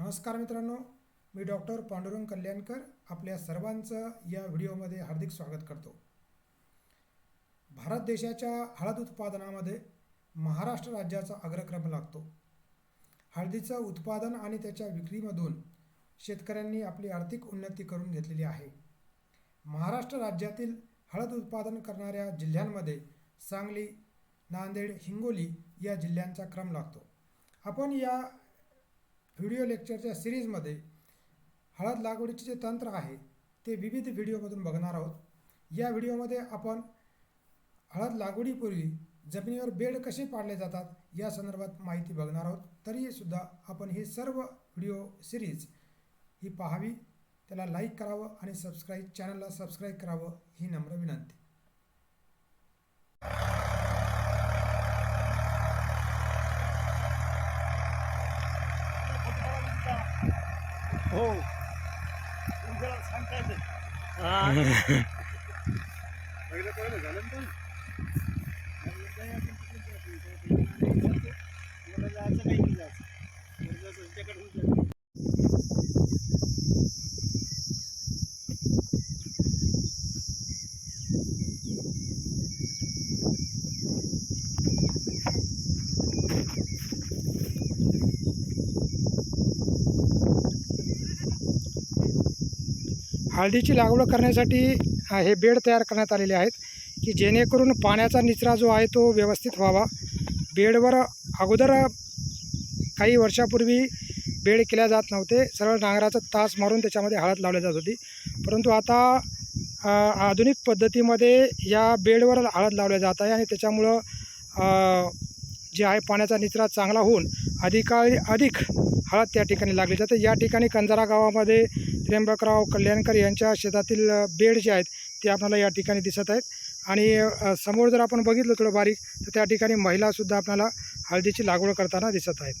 नमस्कार मित्रांनो मी डॉक्टर पांडुरंग कल्याणकर आपल्या सर्वांचं या व्हिडिओमध्ये हार्दिक स्वागत करतो. भारत देशाच्या हळद उत्पादनामध्ये महाराष्ट्र राज्याचा अग्रक्रम लागतो. हळदीचं उत्पादन आणि त्याच्या विक्रीमधून शेतकऱ्यांनी आपली आर्थिक उन्नती करून घेतलेली आहे. महाराष्ट्र राज्यातील हळद उत्पादन करणाऱ्या जिल्ह्यांमध्ये सांगली नांदेड हिंगोली या जिल्ह्यांचा क्रम लागतो. आपण या व्हिडिओ लेक्चरच्या सिरीजमध्ये हळद लागवडीचे जे तंत्र आहे ते विविध व्हिडिओमधून बघणार आहोत. या व्हिडिओमध्ये आपण हळद लागवडीपूर्वी जमिनीवर बेड कसे पाडले जातात या संदर्भात माहिती बघणार आहोत. तरीसुद्धा आपण ही सर्व व्हिडिओ सिरीज ही पाहावी त्याला लाईक करावं आणि सबस्क्राईब चॅनलला सबस्क्राईब करावं ही नम्र विनंती. हो. तुमच्याला सांगता येते पहिलं पहिलं झालं ना पण जायचं काही नाही जायचं वर्गाचं त्यांच्याकडे हळदीची लागवड करण्यासाठी हे बेड तयार करण्यात आलेले आहेत की जेणेकरून पाण्याचा निचरा जो आहे तो व्यवस्थित व्हावा. बेडवर अगोदर काही वर्षापूर्वी बेड केल्या जात नव्हते. सरळ नांगराचा तास मारून त्याच्यामध्ये हळद लावली जात होती. परंतु आता आधुनिक पद्धतीमध्ये या बेडवर हळद लावल्या जात आहे आणि त्याच्यामुळं जे आहे पाण्याचा निचरा चांगला होऊन अधिका अधिक हळद त्या ठिकाणी लागली जाते. या ठिकाणी कंजारा गावामध्ये त्र्यंबकराव कल्याणकर यांच्या शेतातील बेड जे आहेत ते आपल्याला या ठिकाणी दिसत आहेत. आणि समोर जर आपण बघितलं थोडं बारीक तर त्या ठिकाणी महिलासुद्धा आपल्याला हळदीची लागवड करताना दिसत आहेत.